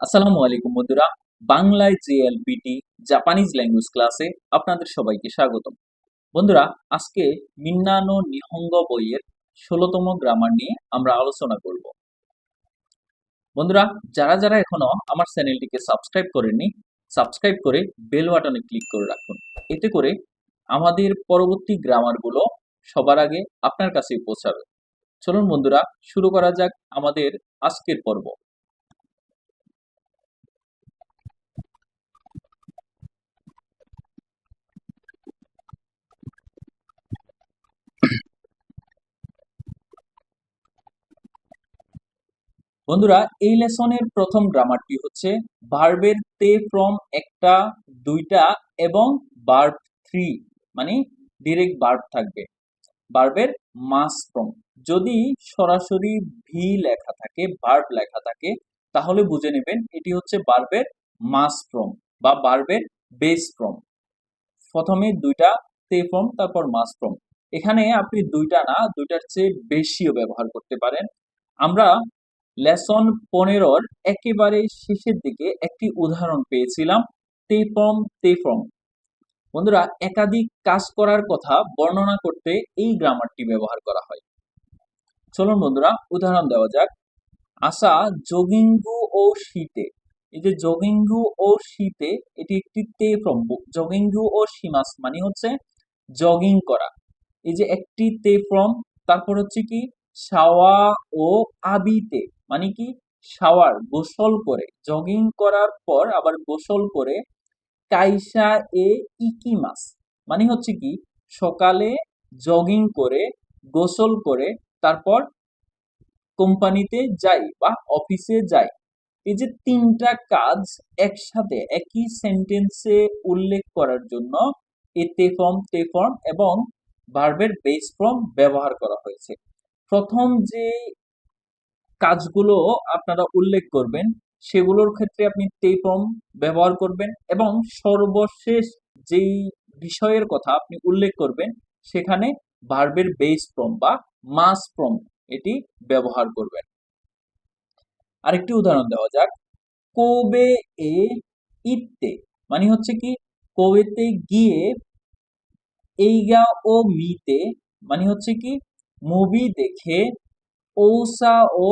আসসালামু আলাইকুম বন্ধুরা, বাংলায় জেএলপিটি জাপানিজ ল্যাঙ্গুয়েজ ক্লাসে আপনাদের সবাইকে স্বাগতম। বন্ধুরা, আজকে মিন্নানো নিহঙ্গ বইয়ের ষোলোতম গ্রামার নিয়ে আমরা আলোচনা করব। বন্ধুরা, যারা যারা এখনও আমার চ্যানেলটিকে সাবস্ক্রাইব করেননি সাবস্ক্রাইব করে বেল বাটনে ক্লিক করে রাখুন। এতে করে আমাদের পরবর্তী গ্রামারগুলো সবার আগে আপনার কাছেই পৌঁছাবে। চলুন বন্ধুরা, শুরু করা যাক আমাদের আজকের পর্ব। বন্ধুরা, এই লেসনের প্রথম গ্রামারটি হচ্ছে ভার্বের তে ফ্রম একটা, দুইটা এবং বার্ব থ্রি মানে ডিরেক্ট বার্ব থাকবে। বার্বের মাস ফ্রম যদি সরাসরি ভি লেখা থাকে বার্ব লেখা থাকে, তাহলে বুঝে নেবেন এটি হচ্ছে বার্বের মাস ফ্রম বা বার্বের বেস ফ্রম প্রথমে দুইটা তে ফ্রম তারপর মাস ফ্রম এখানে আপনি দুইটা না, দুইটার চেয়ে বেশিও ব্যবহার করতে পারেন। আমরা লেসন পনেরোর একেবারে শেষের দিকে একটি উদাহরণ পেয়েছিলাম তেফম তেফম। বন্ধুরা, একাধিক কাজ করার কথা বর্ণনা করতে এই গ্রামারটি ব্যবহার করা হয়। চলুন বন্ধুরা, উদাহরণ দেওয়া যাক। আসা জগিঙ্গু ও শীতে। এই যে জগিঙ্গু ও শীতে এটি একটি তে ফ্রম জগিঙ্গু ও সীমাস মানে হচ্ছে জগিং করা। এই যে একটি তে ফ্রম তারপর হচ্ছে কি? সাওয়া ও আবিতে। মানে কি? শাওয়ার, গোসল করে। জগিং করার পর আবার গোসল করে কাইসা এ ইকিমাস মানে হচ্ছে কি? সকালে জগিং করে, গোসল করে, তারপর কোম্পানিতে যাই বা অফিসে যাই। এই যে তিনটা কাজ একসাথে, একই সেন্টেন্সে উল্লেখ করার জন্য এ ফর্ম, তে ফর্ম এবং ভার্বের বেস ফর্ম ব্যবহার করা হয়েছে। প্রথম যে কাজগুলো আপনারা উল্লেখ করবেন, সেগুলোর ক্ষেত্রে আপনি তে ফর্ম ব্যবহার করবেন এবং সর্বশেষ যেই বিষয়ের কথা আপনি উল্লেখ করবেন, সেখানে ভার্বের বেস ফর্ম বা মাস ফর্ম এটি ব্যবহার করবেন। আরেকটি উদাহরণ দেওয়া যাক। কোবে এ ইতে মানে হচ্ছে কি, কোবেতে গিয়ে এইগা ও মিতে মানে হচ্ছে কি, মুভি দেখে ওসা ও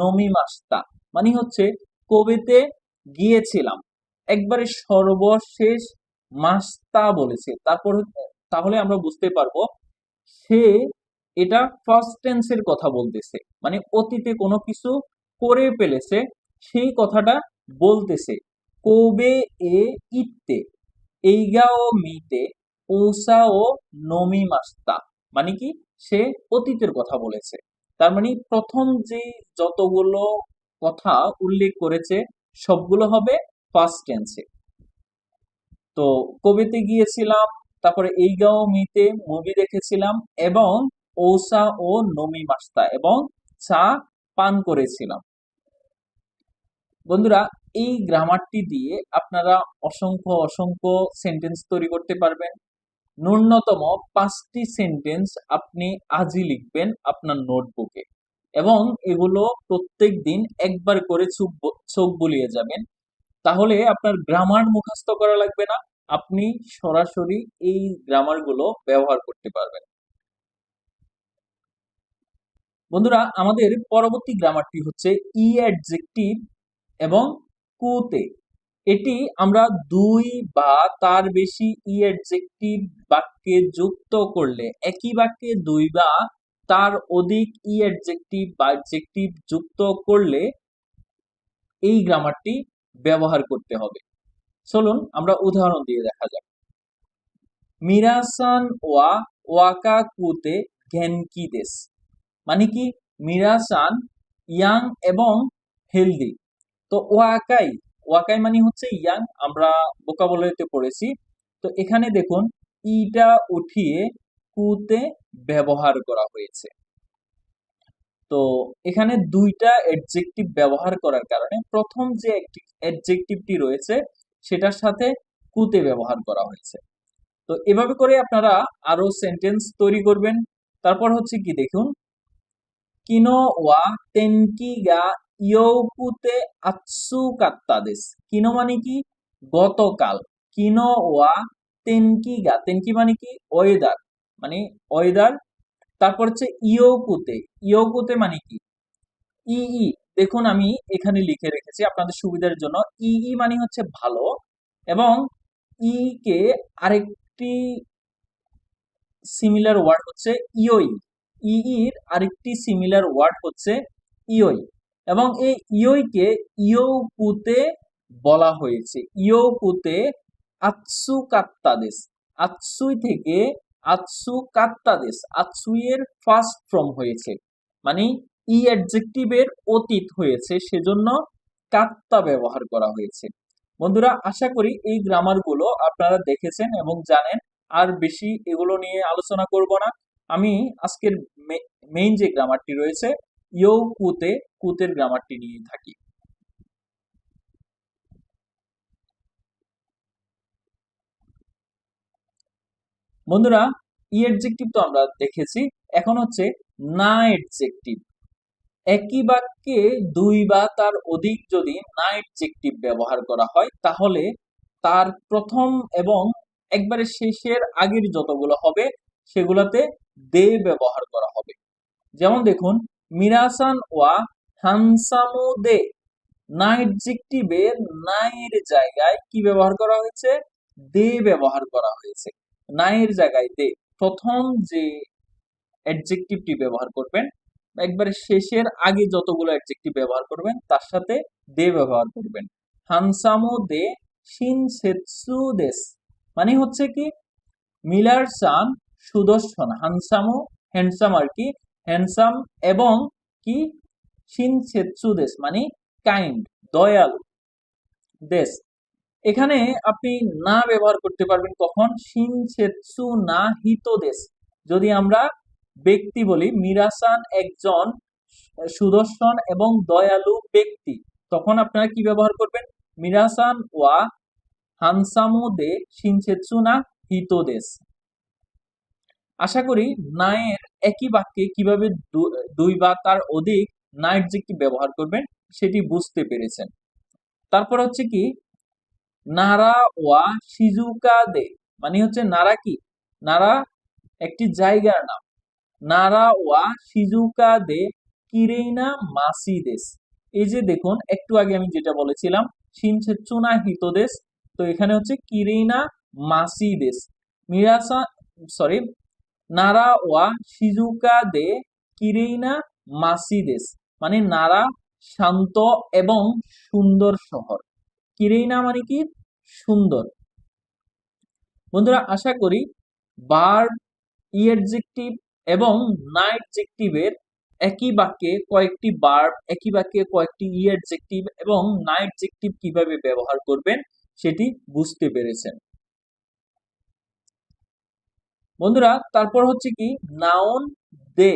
নমিমাস্তা। মানে হচ্ছে কোবেতে গিয়েছিলাম। একবারে সর্বশেষ মাস্তা বলেছে। তারপর তাহলে আমরা বুঝতে পারব, সে এটা ফার্স্ট টেন্সের কথা বলতেছে। মানে অতীতে কোনো কিছু করে ফেলেছে, সেই কথাটা বলতেছে। কোবে এ ইতে এইগা ও মিতে ওসা ও নমি মাস্তা মানে কি? সে অতীতের কথা বলেছে। তার মানে প্রথম যে যতগুলো কথা উল্লেখ করেছে, সবগুলো হবে ফার্স্ট টেন্সে তো কবিতে গিয়েছিলাম, তারপরে এই গাও মিতে মুভি দেখেছিলাম এবং ওসা ও নমি মাস্তা এবং চা পান করেছিলাম। বন্ধুরা, এই গ্রামারটি দিয়ে আপনারা অসংখ্য অসংখ্য সেন্টেন্স তৈরি করতে পারবেন। ন্যূনতম পাঁচটি সেন্টেন্স আপনি আজই লিখবেন আপনার নোটবুকে এবং এগুলো প্রত্যেক দিন একবার করে চোখ চোখ বুলিয়ে যাবেন। তাহলে আপনার গ্রামার মুখস্থ করা লাগবে না, আপনি সরাসরি এই গ্রামারগুলো ব্যবহার করতে পারবেন। বন্ধুরা, আমাদের পরবর্তী গ্রামারটি হচ্ছে ই অ্যাডজেক্টিভ এবং কুতে। এটি আমরা দুই বা তার বেশি ই অ্যাডজেক্টিভ বাক্যে যুক্ত করলে, একই বাক্যে দুই বা তার অধিক ই অ্যাডজেক্টিভ বা অ্যাডজেক্টিভ যুক্ত করলে এই গ্রামারটি ব্যবহার করতে হবে। চলুন আমরা উদাহরণ দিয়ে দেখা যাক। মিরাসান ওয়া ওয়াকা কুতে ঘেনকি দেশ। মানে কি? মিরাসান ইয়াং এবং হেলদি। তো ওয়াকাই ওয়াকাই মানে হচ্ছে ইয়াং, আমরা বোকাবলিতে পড়েছি। তো এখানে দেখুন, ইটা উঠিয়ে কুতে ব্যবহার করা হয়েছে। তো এখানে দুইটা অ্যাডজেক্টিভ ব্যবহার করার কারণে প্রথম যে অ্যাডজেক্টিভটি রয়েছে, সেটার সাথে কুতে ব্যবহার করা হয়েছে। তো এভাবে করে আপনারা আরও সেন্টেন্স তৈরি করবেন। তারপর হচ্ছে কি দেখুন, কিনো ওয়া তেনকি গা ইয়ৌকুতে আৎসু কাত্তাদেস কিনো মানে কি? গতকাল। কিনো ওয়া তেনকি গা। তেনকি মানে কি? ওয়েদার। মানে ওয়েদার। তারপর হচ্ছে ইয়ৌকুতে। ইয়ৌকুতে মানে কি? ই ই দেখুন, আমি এখানে লিখে রেখেছি আপনাদের সুবিধার জন্য। ই ই মানে হচ্ছে ভালো এবং ই কে আরেকটি সিমিলার ওয়ার্ড হচ্ছে ইওই ইর আরেকটি সিমিলার ওয়ার্ড হচ্ছে ইওই এবং এই ইওইকে ইয়োপুতে বলা হয়েছে। ইয়োপুতে আৎসু কাত্তাদেশ আৎসুই থেকে আৎসু কাত্তাদেশ আৎসুইয়ের ফার্স্ট ফর্ম হয়েছে। মানে ই অ্যাডজেক্টিভের অতীত হয়েছে, সেজন্য কাত্তা ব্যবহার করা হয়েছে। বন্ধুরা, আশা করি এই গ্রামারগুলো আপনারা দেখেছেন এবং জানেন। আর বেশি এগুলো নিয়ে আলোচনা করব না। আমি আজকের মেইন যে গ্রামারটি রয়েছে ইউ কুতে, কুতের গ্রামারটি নিয়ে থাকি। বন্ধুরা, ই অ্যাডজেক্টিভ তো আমরা দেখেছি, এখন হচ্ছে না অ্যাডজেক্টিভ একই বাক্যে দুই বা তার অধিক যদি না অ্যাডজেক্টিভ ব্যবহার করা হয়, তাহলে তার প্রথম এবং একবারে শেষের আগের যতগুলো হবে, সেগুলোতে দে ব্যবহার করা হবে। যেমন দেখুন মিরাসান ওয়া হানসামু দে না অ্যাডজেক্টিভের নাইয়ের জায়গায় কি ব্যবহার করা হয়েছে? দে ব্যবহার করা হয়েছে। নাইয়ের জায়গায় দে। প্রথম যে অ্যাডজেক্টিভটি ব্যবহার করবেন, একবারে শেষের আগে যতগুলো অ্যাডজেক্টিভ ব্যবহার করবেন, তার সাথে দে ব্যবহার করবেন। হানসামু দে শিন সেতসু দেশ মানে হচ্ছে কি? মিলার সান সুদর্শন। হানসামু, হ্যান্ডসাম আর কি হ্যান্ডসাম এবং কি? শিন সেতসু দেশ মানে কাইন্ড দয়ালু দেশ। এখানে আপনি না ব্যবহার করতে পারবেন কখন? শিন সেতসু না হিত দেশ। যদি আমরা ব্যক্তি বলি, মিরাসান একজন সুদর্শন এবং দয়ালু ব্যক্তি, তখন আপনারা কি ব্যবহার করবেন? মিরাসান ওয়া হানসামু দে শিনসেৎসু না হিত দেশ। আশা করি নায়ের একই বাক্যে কীভাবে দুই বা তার অধিক না অ্যাডজেক্টিভ ব্যবহার করবেন, সেটি বুঝতে পেরেছেন। তারপর হচ্ছে কি, নারা ওয়া সিজুকা দে মানে হচ্ছে নারা কি? নারা একটি জায়গার নাম। নারা ওয়া সিজুকা দে কিরেইনা মাসিদেস এই যে দেখুন, একটু আগে আমি যেটা বলেছিলাম শিনছেচুনা হিতদেশ তো এখানে হচ্ছে কিরেইনা মাসিদেস মিরাসা সরি নারা ওয়া সিজুকা দে কিরেইনা মাসিদেস মানে নারা, শান্ত এবং সুন্দর শহর। কিরেইনা মানে কি? সুন্দর। বন্ধুরা, আশা করি বার্ব ইয়েডজেক্টিভ এবং না অ্যাডজেক্টিভের একই বাক্যে কয়েকটি বার্ব একই বাক্যে কয়েকটি ই এবং না অ্যাডজেক্টিভ কীভাবে ব্যবহার করবেন, সেটি বুঝতে পেরেছেন। বন্ধুরা, তারপর হচ্ছে কি নাউন দে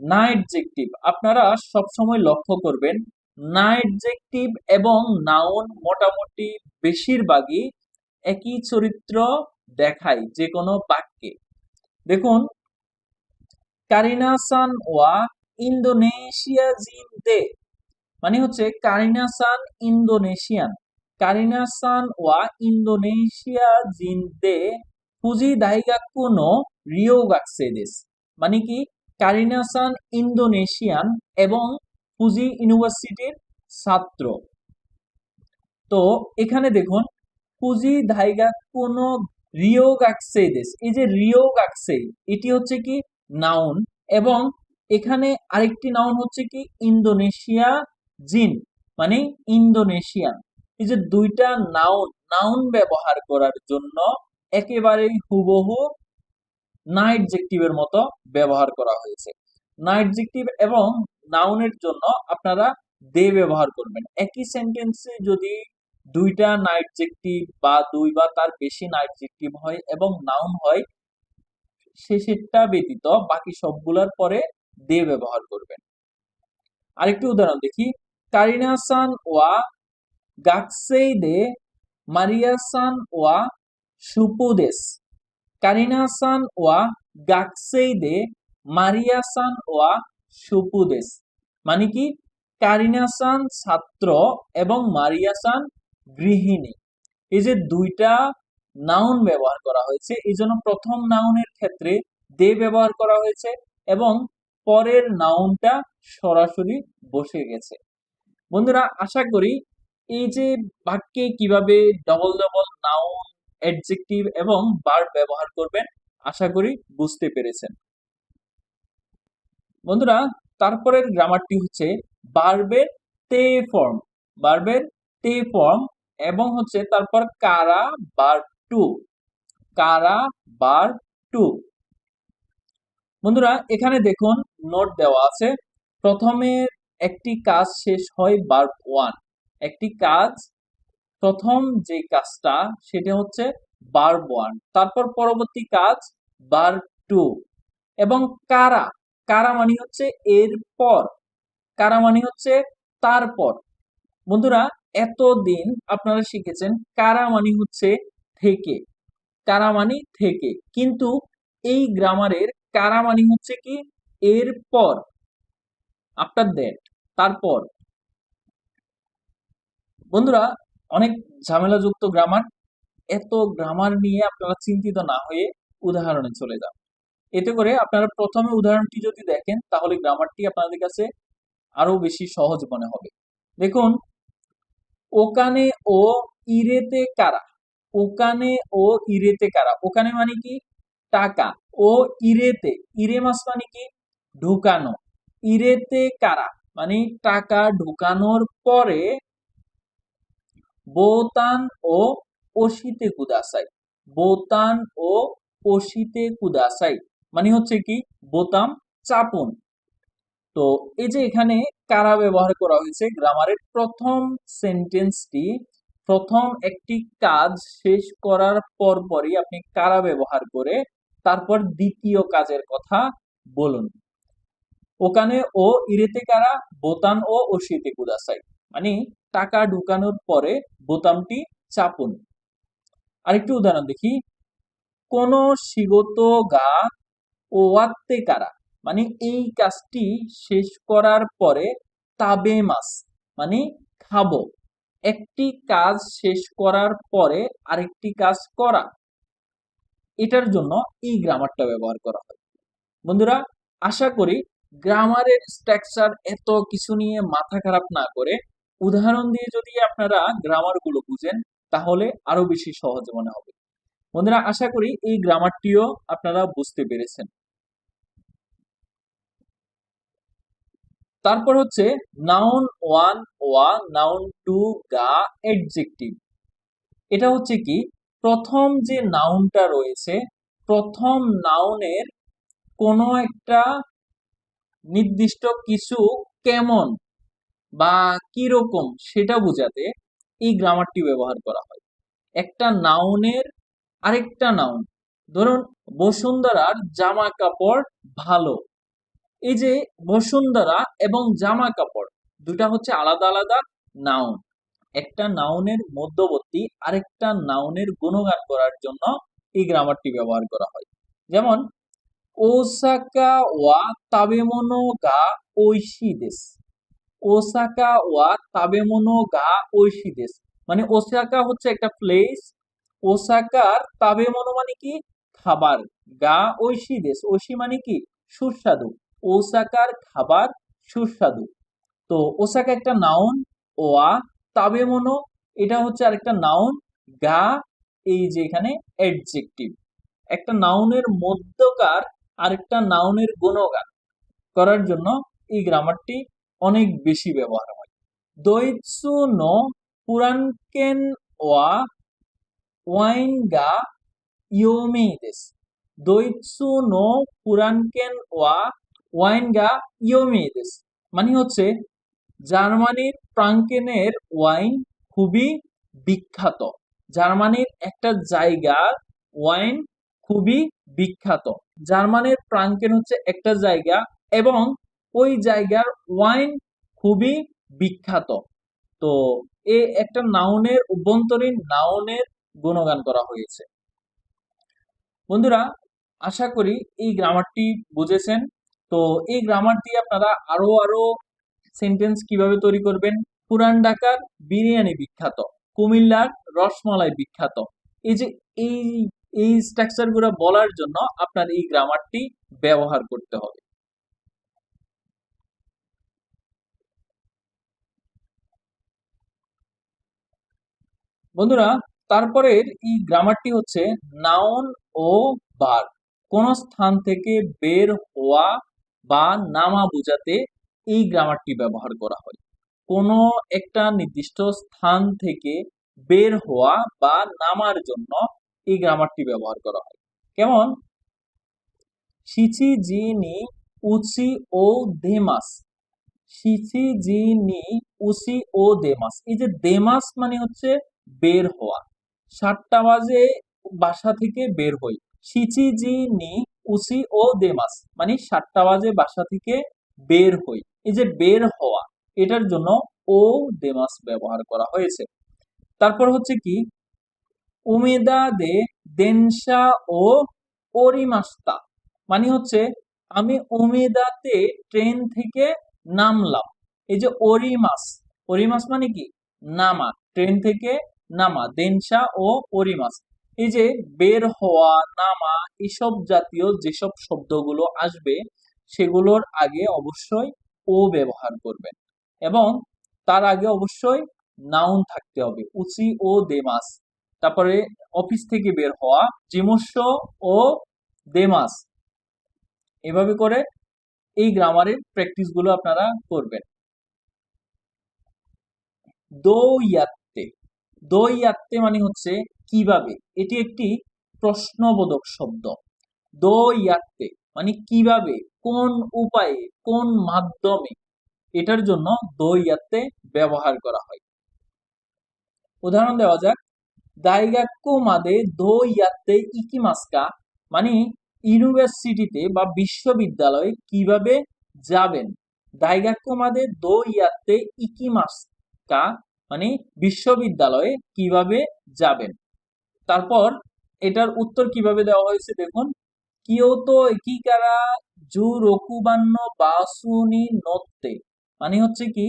না অ্যাডজেক্টিভ আপনারা সব সময় লক্ষ্য করবেন, না অ্যাডজেক্টিভ এবং নাউন মোটামুটি বেশিরভাগই একই চরিত্র দেখায়, যে কোনো বাক্যে। দেখুন, কারিনা সান ওয়া ইন্দোনেশিয়া জিন দে মানে হচ্ছে কারিনা সান ইন্দোনেশিয়ান। কারিনা সান ওয়া ইন্দোনেশিয়া জিন দে ফুজি দাইগাক্কু নো রিও গাকসেদেস মানে কি কারিনাসান ইন্দোনেশিয়ান এবং ফুজি ইউনিভার্সিটির ছাত্র। তো এখানে দেখুন ফুজি ধাইগাক্কু নো রিও গাকসেদেস এই যে রিও গাকসেই এটি হচ্ছে কি নাউন এবং এখানে আরেকটি নাউন হচ্ছে কি ইন্দোনেশিয়া জিন মানে ইন্দোনেশিয়ান এই যে দুইটা নাউন নাউন ব্যবহার করার জন্য একেবারেই হুবহু না অ্যাডজেক্টিভের মতো ব্যবহার করা হয়েছে। না অ্যাডজেক্টিভ এবং নাউনের জন্য আপনারা দে ব্যবহার করবেন। একই সেন্টেন্সে যদি দুইটা না অ্যাডজেক্টিভ বা দুই বা তার বেশি না অ্যাডজেক্টিভ হয় এবং নাউন হয়, শেষেরটা ব্যতীত বাকি সবগুলোর পরে দে ব্যবহার করবেন। আরেকটি উদাহরণ দেখি। কারিনাসান ওয়া গাকসেই দে মারিয়াসান ওয়া সুপুদেস কারিনাসান ওয়া গাকসেই দে মারিয়াসান ওয়া সুপুদেস মানে কি? কারিনাসান ছাত্র এবং মারিয়াসান গৃহিণী। এই যে দুইটা নাউন ব্যবহার করা হয়েছে, এই জন্য প্রথম নাউনের ক্ষেত্রে দে ব্যবহার করা হয়েছে এবং পরের নাউনটা সরাসরি বসে গেছে। বন্ধুরা, আশা করি এই যে বাক্যে কীভাবে ডবল ডবল নাউন অ্যাডজেক্টিভ এবং ভার্ব ব্যবহার করবেন, আশা করি বুঝতে পেরেছেন। বন্ধুরা, তারপরের গ্রামারটি হচ্ছে ভার্বের তে ফর্ম ভার্বের তে ফর্ম এবং হচ্ছে তারপর কারা বার টু কারা বার টু বন্ধুরা, এখানে দেখুন নোট দেওয়া আছে, প্রথমে একটি কাজ শেষ হয় ভার্ব ওয়ান একটি কাজ প্রথম যে কাজটা সেটা হচ্ছে ভার্ব ওয়ান তারপর পরবর্তী কাজ ভার্ব টু এবং কারা কারা মানে হচ্ছে এর পর। কারা মানে হচ্ছে তারপর। বন্ধুরা, এতদিন আপনারা শিখেছেন কারা মানে হচ্ছে থেকে। কারা মানে থেকে। কিন্তু এই গ্রামারের কারা মানে হচ্ছে কি? এর পর। আফটার দ্যাট তারপর। বন্ধুরা অনেক ঝামেলাযুক্ত গ্রামার এত গ্রামার নিয়ে আপনারা চিন্তিত না হয়ে উদাহরণে চলে যান। এতে করে আপনারা প্রথমে উদাহরণটি যদি দেখেন, তাহলে গ্রামারটি আপনাদের কাছে আরও বেশি সহজ মনে হবে। দেখুন, ওকানে ও ইরেতে কারা? ওকানে ও ইরেতে কারা? ওখানে মানে কি? টাকা। ও ইরেতে, ইরে মাস মানে কি? ঢুকানো। ইরেতে কারা? মানে টাকা ঢুকানোর পরে বোতান ও ওশিতে কুদাসাই। বোতান ও ওশিতে কুদাসাই। মানে হচ্ছে কি, বোতাম চাপুন। তো এই যে এখানে কারা ব্যবহার করা হয়েছে, গ্রামারের প্রথম সেন্টেন্সটি, প্রথম একটি কাজ শেষ করার পরপরই আপনি কারা ব্যবহার করে, তারপর দ্বিতীয় কাজের কথা বলুন। ওখানে ও ইরেতে কারা, বোতান ও ওশিতে কুদাসাই। মানে টাকা ঢুকানোর পরে বোতামটি চাপুন। আরেকটি উদাহরণ দেখি। কোন শিগত গা ওয়াত্তে কারা? মানে এই কাজটি শেষ করার পরে তাবে মাস মানে খাব। একটি কাজ শেষ করার পরে আরেকটি কাজ করা। এটার জন্য এই গ্রামারটা ব্যবহার করা হয়। বন্ধুরা, আশা করি গ্রামারের স্ট্রাকচার এত কিছু নিয়ে মাথা খারাপ না করে উদাহরণ দিয়ে যদি আপনারা গ্রামারগুলো বুঝেন, তাহলে আরও বেশি সহজ মনে হবে। বন্ধুরা, আশা করি এই গ্রামারটিও আপনারা বুঝতে পেরেছেন। তারপর হচ্ছে নাউন ওয়ান ওয়া নাউন টু গা এডজেক্টিভ এটা হচ্ছে কি, প্রথম যে নাউনটা রয়েছে, প্রথম নাউনের কোনো একটা নির্দিষ্ট কিছু কেমন বা কীরকম সেটা বোঝাতে এই গ্রামারটি ব্যবহার করা হয়। একটা নাউনের আরেকটা নাউন ধরুন বসুন্ধরার জামা কাপড় ভালো। এই যে বসুন্ধরা এবং জামা কাপড় দুটা হচ্ছে আলাদা আলাদা নাউন একটা নাউনের মধ্যবর্তী আরেকটা নাউনের গুণগান করার জন্য এই গ্রামারটি ব্যবহার করা হয়। যেমন, ওসাকা ওয়া তাবেমনো গা ঐশী দেশ। ওসাকা ওয়া তাবেমনো গা ঐশী দেশ মানে ওসাকা হচ্ছে একটা প্লেস ওসাকার তাবেমনো মানে কি খাবার গা ঐশী দেশ ঐশী মানে কি সুস্বাদু ওসাকার খাবার সুস্বাদু তো ওসাকা একটা নাউন ওয়া তাবেমনো এটা হচ্ছে আরেকটা নাউন গা এই যে এখানে অ্যাডজেক্টিভ একটা নাউনের মধ্যকার আরেকটা নাউনের গুণগান করার জন্য এই গ্রামারটি অনেক বেশি ব্যবহার হয়। দৈৎসু নো পুরানকেন ওয়া ওয়াইন গা ইয়োমেইদেস দৈৎসু নো পুরানকেন ওয়া ওয়াইন গা ইয়োমেইদেস মানে হচ্ছে জার্মানির প্রাঙ্কেনের ওয়াইন খুবই বিখ্যাত। জার্মানির একটা জায়গার ওয়াইন খুবই বিখ্যাত। জার্মানির প্রাঙ্কেন হচ্ছে একটা জায়গা এবং ওই জায়গার ওয়াইন খুবই বিখ্যাত। তো এ একটা নাউনের, অভ্যন্তরীণ নাউনের গুণগান করা হয়েছে। বন্ধুরা, আশা করি এই গ্রামারটি বুঝেছেন। তো এই গ্রামার দিয়ে আপনারা আরও আরও সেন্টেন্স কীভাবে তৈরি করবেন? পুরান ঢাকার বিরিয়ানি বিখ্যাত, কুমিল্লার রসমালাই বিখ্যাত। এই যে এই এই স্ট্রাকচারগুলো বলার জন্য আপনার এই গ্রামারটি ব্যবহার করতে হবে। বন্ধুরা, তারপরের এই গ্রামারটি হচ্ছে নাউন ও বার কোন স্থান থেকে বের হওয়া বা নামা বোঝাতে এই গ্রামারটি ব্যবহার করা হয়। কোনো একটা নির্দিষ্ট স্থান থেকে বের হওয়া বা নামার জন্য এই গ্রামারটি ব্যবহার করা হয়। কেমন? শিচি উচি ও দেমাস। শিচি উসি ও দেমাস। এই যে দেমাস মানে হচ্ছে বের হওয়া। সাতটা বাজে বাসা থেকে বের হই। সিচি জি নি, উসি ও দেমাস। মানে সাতটা বাজে বাসা থেকে বের হই। এই যে বের হওয়া, এটার জন্য ও দেমাস ব্যবহার করা হয়েছে। তারপর হচ্ছে কি? উমেদা দে দেনসা ও ওরিমাস্তা। মানে হচ্ছে আমি উমেদাতে ট্রেন থেকে নামলাম। এই যে ওরিমাস ওরিমাস মানে কি? নামা। ট্রেন থেকে নামা, দেনসা ও পরিমাস। এই যে বের হওয়া, নামা, এসব জাতীয় যেসব শব্দগুলো আসবে, সেগুলোর আগে অবশ্যই ও ব্যবহার করবেন এবং তার আগে অবশ্যই নাউন থাকতে হবে, উচি ও দেমাস। তারপরে অফিস থেকে বের হওয়া, জিমস্য ও দেমাস। এভাবে করে এই গ্রামারের প্র্যাকটিসগুলো আপনারা করবেন। দো ইয়াত্তে দো ইয়াত্তে মানে হচ্ছে কীভাবে? এটি একটি প্রশ্নবোধক শব্দ। দো ইয়াত্তে মানে কীভাবে? কোন উপায়ে? কোন মাধ্যমে? এটার জন্য দো ইয়াত্তে ব্যবহার করা হয়। উদাহরণ দেওয়া যাক। দাইগাক্কু মাদে দো ইয়াত্তে ইকিমাস্কা মানে ইউনিভার্সিটিতে বা বিশ্ববিদ্যালয়ে কীভাবে যাবেন? দাইগাক্কু মাদে দো ইয়াত্তে ইকিমাস্কা মানে বিশ্ববিদ্যালয়ে কীভাবে যাবেন? তারপর এটার উত্তর কীভাবে দেওয়া হয়েছে দেখুন। কিয়োতো একিকারা জু রকুবান্ন বাসুনি নত্তে। মানে হচ্ছে কি,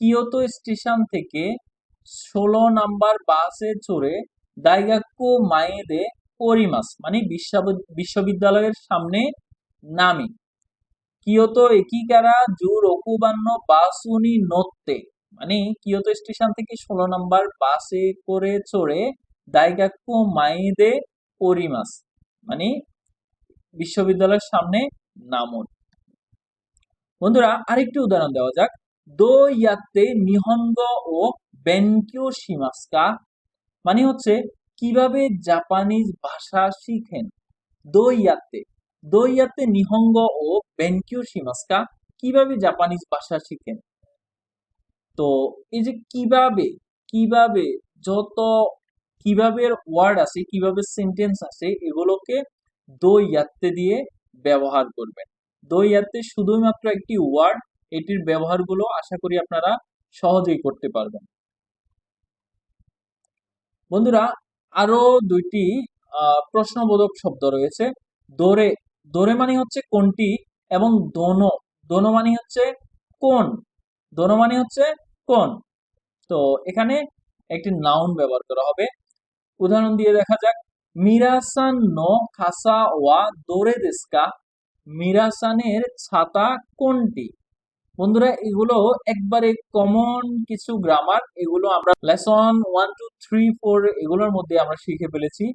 কিয়োতো স্টেশন থেকে ষোলো নাম্বার বাসে চড়ে দাইগাক্কু মায়েদে পরিমাস মানে বিশ্ববিদ্যালয়ের সামনে নামি। কিয়োতো একিকারা জু রকুবান্ন বাসুনি নত্তে। মানে কিয়োতো স্টেশন থেকে ষোলো নম্বর বাসে করে চড়ে দাইগাক্কু মাইদে পরিমাস মানে বিশ্ববিদ্যালয়ের সামনে নামুন। বন্ধুরা, আরেকটি উদাহরণ দেওয়া যাক। দো ইয়াতে নিহঙ্গ ও বেনকিও শিমাস্কা মানে হচ্ছে কীভাবে জাপানিজ ভাষা শিখেন। দো ইয়াতে দো ইয়াতে নিহঙ্গ ও বেনকিও শিমাস্কা কীভাবে জাপানিজ ভাষা শিখেন? তো এই যে কীভাবে কীভাবে যত, কীভাবে ওয়ার্ড আছে কীভাবে সেন্টেন্স আছে এগুলোকে দই ইয়াত্তে দিয়ে ব্যবহার করবেন। দই ইয়াত্তে শুধুমাত্র একটি ওয়ার্ড এটির ব্যবহারগুলো আশা করি আপনারা সহজেই করতে পারবেন। বন্ধুরা, আরও দুইটি প্রশ্নবোধক শব্দ রয়েছে। দোরে দোরে মানে হচ্ছে কোনটি এবং দোনো দোনো মানে হচ্ছে কোন? দোনো মানে হচ্ছে কোন তো এখানে একটি নাউন ব্যবহার করা হবে। উদাহরণ দিয়ে দেখা যাক। মিরাসান নো খাসা ওয়া দোরে দেস্কা মিরাসানের ছাতা কোনটি? বন্ধুরা, এগুলো একবারে কমন কিছু গ্রামার এগুলো আমরা lesson one two three four এগুলোর মধ্যে আমরা শিখে ফেলেছি।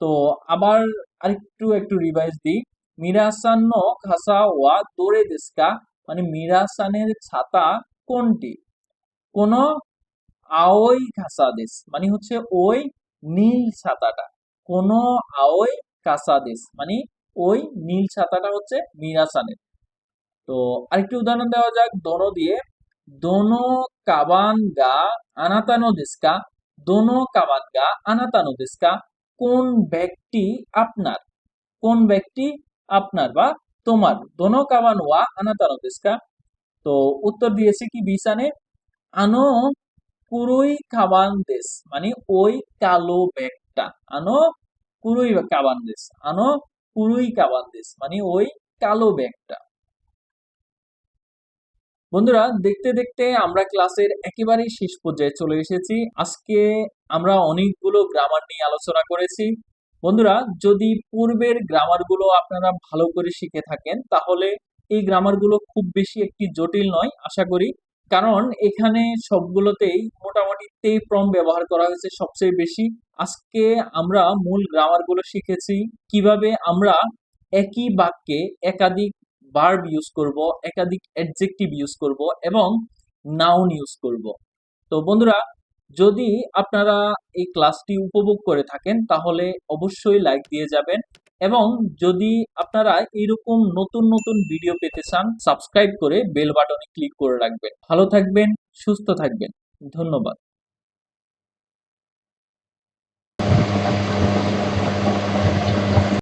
তো আবার আরেকটু একটু রিভাইজ দিই। মিরাসান নো খাসা ওয়া দোরে দেস্কা মানে মিরাসানের ছাতা কোনটি? কোন আওই কাসাদেশ মানে হচ্ছে ওই নীল ছাতাটা। কোন আওই কাসাদেশ মানে ওই নীল ছাতাটা হচ্ছে মিরাসানের। তো আরেকটি উদাহরণ দেওয়া যাক, দোনো দিয়ে। দোনো কাবান গা আনাতানো দেশকা, দোনো কাবান গা আনাতানো দেশকা, কোন ব্যক্তি আপনার? কোন ব্যক্তি আপনার বা তোমার? দোনো কাবান ওয়া আনাতানো দেশকা। তো উত্তর দিয়েছে কি বিসানে আনো কুরুই কাবান্দেস মানে ওই কালো ব্যাগটা। আনো কুরুই কাবান্দেস আনো কুরুই কাবান্দেস মানে ওই কালো ব্যাগটা। বন্ধুরা, দেখতে দেখতে আমরা ক্লাসের একেবারেই শেষ পর্যায়ে চলে এসেছি। আজকে আমরা অনেকগুলো গ্রামার নিয়ে আলোচনা করেছি। বন্ধুরা, যদি পূর্বের গ্রামারগুলো আপনারা ভালো করে শিখে থাকেন, তাহলে এই গ্রামারগুলো খুব বেশি একটি জটিল নয়। আশা করি কারণ এখানে সবগুলোতেই মোটামুটি তে ফ্রম ব্যবহার করা হয়েছে সবচেয়ে বেশি। আজকে আমরা মূল গ্রামারগুলো শিখেছি। কীভাবে আমরা একই বাক্যে একাধিক ভার্ব ইউজ করব, একাধিক অ্যাডজেক্টিভ ইউজ করব এবং নাউন ইউজ করব। তো বন্ধুরা, যদি আপনারা এই ক্লাসটি উপভোগ করে থাকেন, তাহলে অবশ্যই লাইক দিয়ে যাবেন। এবং যদি আপনারা এরকম নতুন নতুন ভিডিও পেতে চান সাবস্ক্রাইব করে বেল বাটনে ক্লিক করে রাখবেন। ভালো থাকবেন, সুস্থ থাকবেন। ধন্যবাদ।